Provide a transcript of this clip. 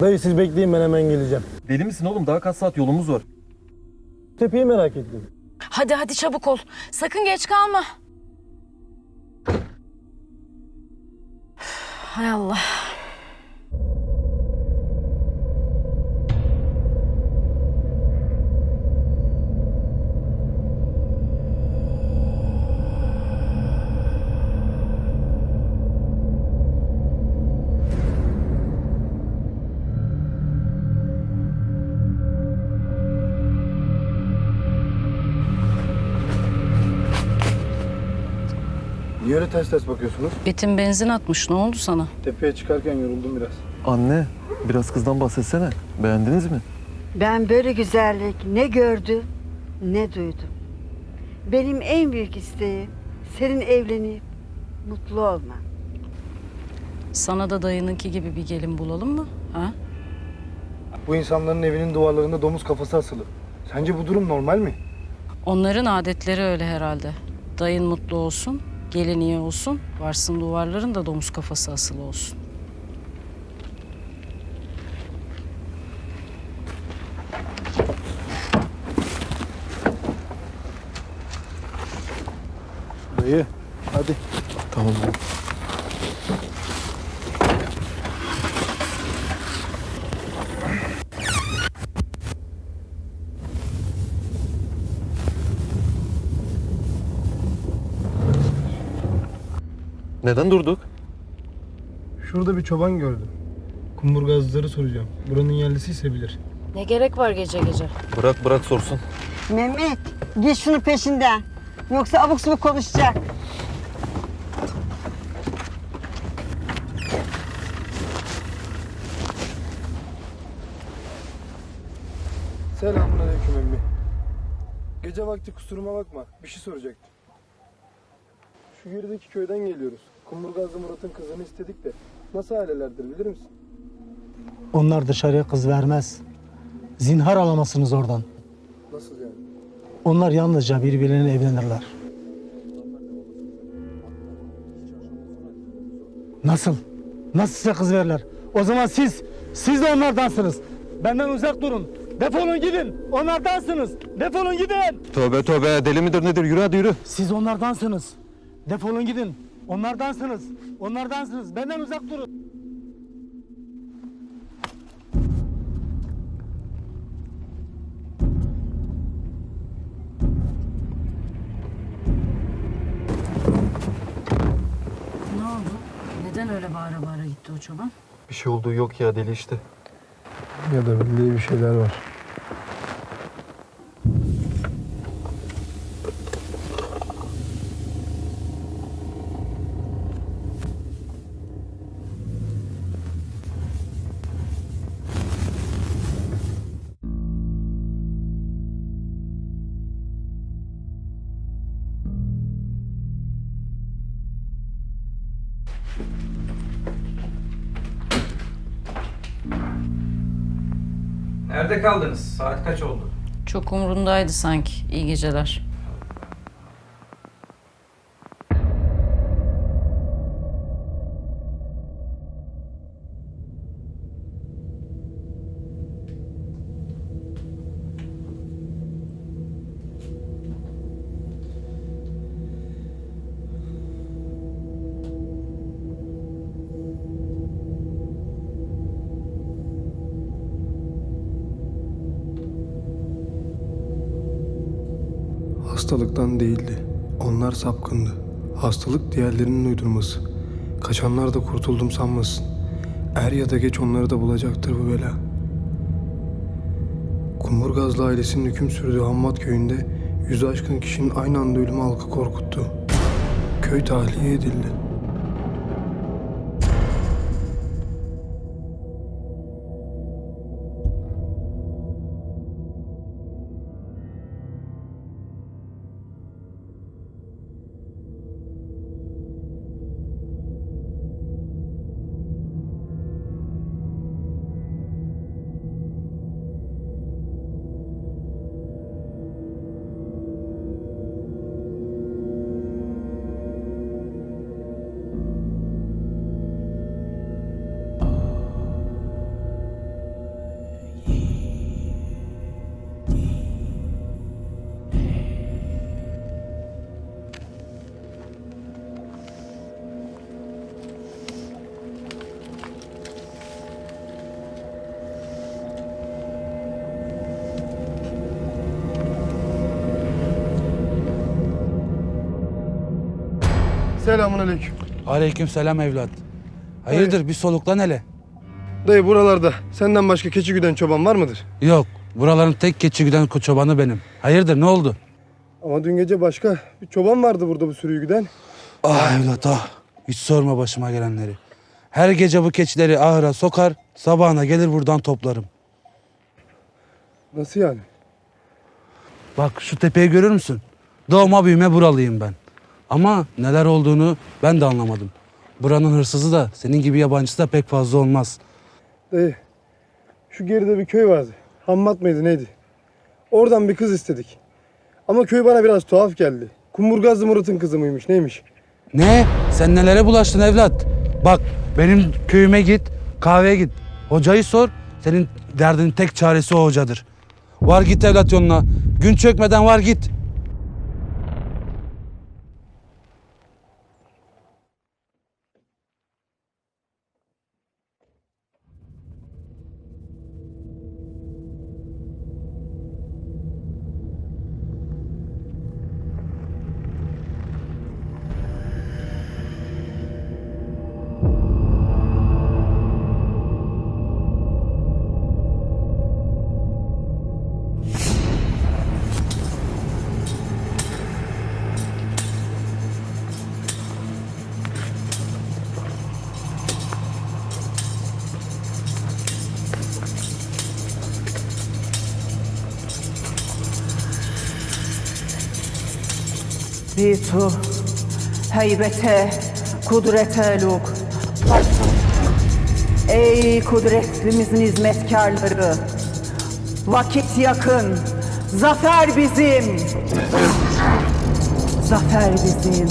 Dayı siz bekleyin ben hemen geleceğim. Deli misin oğlum? Daha kaç saat yolumuz var. Tepeyi merak ettim. Hadi hadi çabuk ol. Sakın geç kalma. Hay Allah. Niye öyle ters ters bakıyorsunuz? Betim benzin atmış. Ne oldu sana? Tepeye çıkarken yoruldum biraz. Anne, biraz kızdan bahsetsene. Beğendiniz mi? Ben böyle güzellik ne gördüm ne duydum. Benim en büyük isteğim senin evlenip mutlu olman. Sana da dayınınki gibi bir gelin bulalım mı? Ha? Bu insanların evinin duvarlarında domuz kafası asılı. Sence bu durum normal mi? Onların adetleri öyle herhalde. Dayın mutlu olsun, gelin iyi olsun, varsın duvarların da domuz kafası asılı olsun. Dayı hadi. Tamam. Neden durduk? Şurada bir çoban gördüm. Kumburgazları soracağım. Buranın yerlisiyse bilir. Ne gerek var gece gece? Bırak bırak sorsun. Mehmet git şunu peşinden. Yoksa abuk subuk konuşacak. Selamünaleyküm emmi. Gece vakti kusuruma bakma. Bir şey soracaktım. Şu gerideki köyden geliyoruz. Kumburgazlı Murat'ın kızını istedik de nasıl ailelerdir bilir misin? Onlar dışarıya kız vermez. Zinhar alamazsınız oradan. Nasıl yani? Onlar yalnızca birbirlerine evlenirler. Nasıl? Nasıl size kız verirler? O zaman siz, siz de onlardansınız. Benden uzak durun. Defolun gidin. Onlardansınız. Defolun gidin. Tövbe tövbe deli midir nedir? Yürü hadi yürü. Siz onlardansınız. Defolun gidin. Onlardansınız. Onlardansınız. Benden uzak durun. Ne oldu? Neden öyle bağıra bağıra gitti o çoban? Bir şey olduğu yok ya deli işte. Ya da bildiği bir şeyler var. Nerede kaldınız? Saat kaç oldu? Çok umrundaydı sanki. İyi geceler. Hastalıktan değildi. Onlar sapkındı. Hastalık diğerlerinin uydurması. Kaçanlar da kurtuldum sanmasın. Er ya da geç onları da bulacaktır bu bela. Kumburgazlı ailesinin hüküm sürdüğü Hammat köyünde yüzü aşkın kişinin aynı anda ölümü halkı korkuttu. Köy tahliye edildi. Selamun aleyküm. Aleyküm selam evlat. Hayırdır bir soluklan hele. Dayı buralarda senden başka keçi güden çoban var mıdır? Yok buraların tek keçi güden çobanı benim. Hayırdır ne oldu? Ama dün gece başka bir çoban vardı burada bu sürüyü güden. Ah evlat ah. Hiç sorma başıma gelenleri. Her gece bu keçileri ahıra sokar, sabahına gelir buradan toplarım. Nasıl yani? Bak şu tepeyi görür müsün? Doğma büyüme buralıyım ben. Ama neler olduğunu ben de anlamadım. Buranın hırsızı da senin gibi yabancısı da pek fazla olmaz. Dayı şu geride bir köy vardı. Hammat mıydı neydi? Oradan bir kız istedik. Ama köy bana biraz tuhaf geldi. Kumburgazlı Murat'ın kızı mıymış neymiş? Ne? Sen nelere bulaştın evlat? Bak benim köyüme git, kahveye git. Hocayı sor. Senin derdinin tek çaresi o hocadır. Var git evlat yoluna. Gün çökmeden var git. Bitu, heybete, kudrete luk. Ey kudretimizin hizmetkarları, vakit yakın, zafer bizim. Zafer bizim.